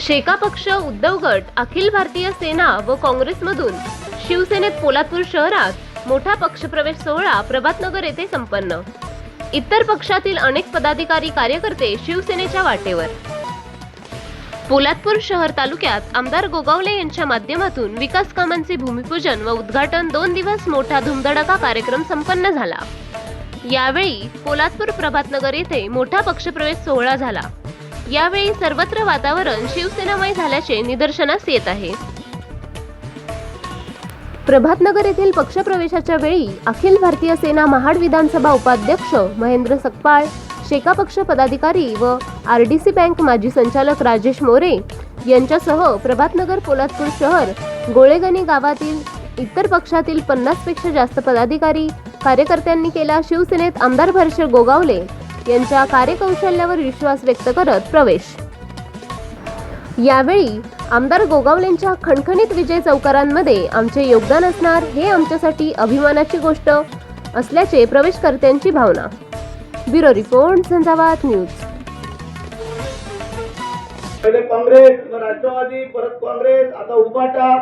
शेका पक्ष उद्धव गट अखिल भारतीय सेना व काँग्रेसमधून शिवसेनेत पोलादपूर शहरात मोठा पक्षप्रवेश सोहळा प्रभातनगर येथे संपन्न. इतर पक्षातील अनेक पदाधिकारी कार्यकर्ते शिवसेनेच्या वाटेवर. पोलादपूर शहर तालुक्यात आमदार गोगावले यांच्या माध्यमातून विकास कामांचे भूमिपूजन व उद्घाटन दोन दिवस मोठा धुमधडाका कार्यक्रम संपन्न झाला. यावेळी पोलादपूर प्रभातनगर येथे मोठा पक्षप्रवेश सोहळा झाला. यावेळी सर्वत्र वातावरण शिवसेनामय झाल्याचे निदर्शनास येत आहे. प्रभातनगर येथील पक्षप्रवेशाच्या वेळी अखिल भारतीय सेना महाड विधानसभा उपाध्यक्ष महेंद्र सकपाळ शेका पक्ष पदाधिकारी व आर डी सी बँक माजी संचालक राजेश मोरे यांच्यासह प्रभातनगर पोलादपूर शहर गोळेगणी गावातील इतर पक्षातील पन्नासपेक्षा जास्त पदाधिकारी कार्यकर्त्यांनी केला शिवसेनेत आमदार भरशे गोगावले यांच्या कार्यकौशल्यावर विश्वास व्यक्त करत प्रवेश. यावेळी आमदार गोगावलेंच्या खणखणीत विजय चौकारांमध्ये आमचे योगदान असणार हे आमच्यासाठी अभिमानाची गोष्ट असल्याचे प्रवेशकर्त्यांची भावना. Bureau report Jhanjhavat news. पहिले काँग्रेस मग राष्ट्रवादी परत काँग्रेस आता उबाटा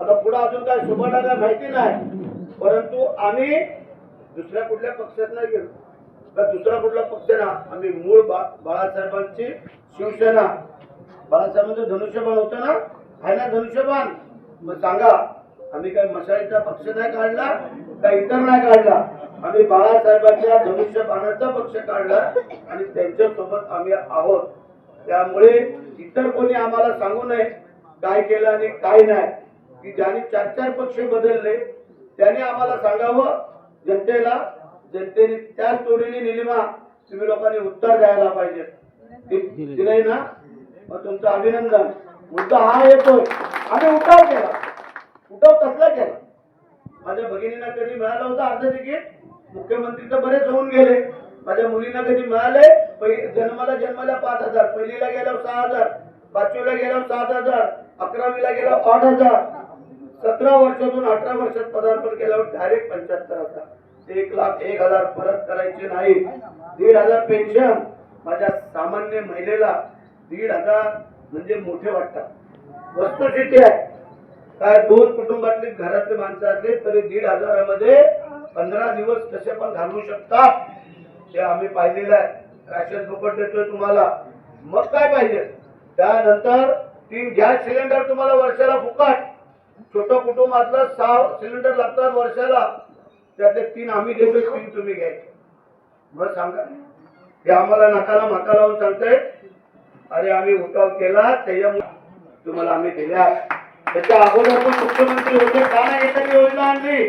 आता पुढे अजून काय सुबाटा काय माहिती नाही. परंतु आम्ही दुसऱ्या कुठल्या पक्षात नाही गेलो. का दुसरा कुठला पक्ष ना आम्ही मूळ बा बाळासाहेबांची शिवसेना. बाळासाहेबांचं धनुष्यबाण होतं ना? आहे ना धनुष्यबाण? मग सांगा आम्ही काय मशाईचा पक्ष नाही काढला? का इतर नाही काढला? आम्ही बाळासाहेबांच्या धनुष्यबाणाचा पक्ष काढला आणि त्यांच्यासोबत आम्ही आहोत. त्यामुळे इतर कोणी आम्हाला सांगू नये काय केलं आणि काय नाही. की ज्याने चार चार पक्ष बदलले त्याने आम्हाला सांगावं जनतेला जनतेने त्याच तोडीने निलिमा तुम्ही लोकांनी उत्तर द्यायला पाहिजे. दिलंय ना? मग तुमचं अभिनंदन. मुद्दा हा येतोय. आम्ही उठाव केला. उठाव कसला केला? माझ्या भगिनींना कधी मिळालं होतं अर्ध तिकीट? मुख्यमंत्री तर बरेच होऊन गेले. माझ्या मुलींना कधी मिळाले जन्माला जन्माला पाच हजार. पहिलीला गेल्यावर सहा हजार. पाचवीला गेल्यावर सात हजार. अकरावीला गेल्यावर आठ हजार. सतरा वर्षातून अठरा वर्षात पदार्पण केल्यावर डायरेक्ट पंच्याहत्तर हजार. एक लाख एक हजार परत करायचे नाही. दीड हजार पेन्शन माझ्या सामान्य महिलेला दीड हजार म्हणजे मोठे वाटतात. वस्तुस्थिती आहे. काय दोन कुटुंबातले घरातले माणसं असले तरी दीड हजारामध्ये पंधरा दिवस कसे पण घालवू शकतात. ते आम्ही पाहिलेलं आहे. राशन फुकट देतोय तुम्हाला. मग काय पाहिजे? त्यानंतर तीन गॅस सिलेंडर तुम्हाला वर्षाला फुकट. छोटं कुटुंबातलं सहा सिलेंडर लागतात वर्षाला. त्यातले तीन आम्ही देतो तीन तुम्ही घ्यायचे मग सांगा. हे आम्हाला नाकाला माका लावून सांगताय. अरे आम्ही उठाव केला त्याच्यामुळे तुम्हाला आम्ही दिल्या. त्याच्या अगोदर पण मुख्यमंत्री होते. का नाही एखादी योजना आणली?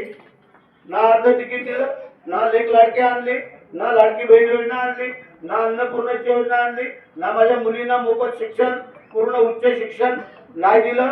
ना अर्ध तिकीट दिलं ना लेख लाडकी आणली ना लाडकी बहीण योजना आणली ना अन्नपूर्णाची योजना आणली ना माझ्या मुलींना मोफत शिक्षण पूर्ण उच्च शिक्षण नाही दिलं.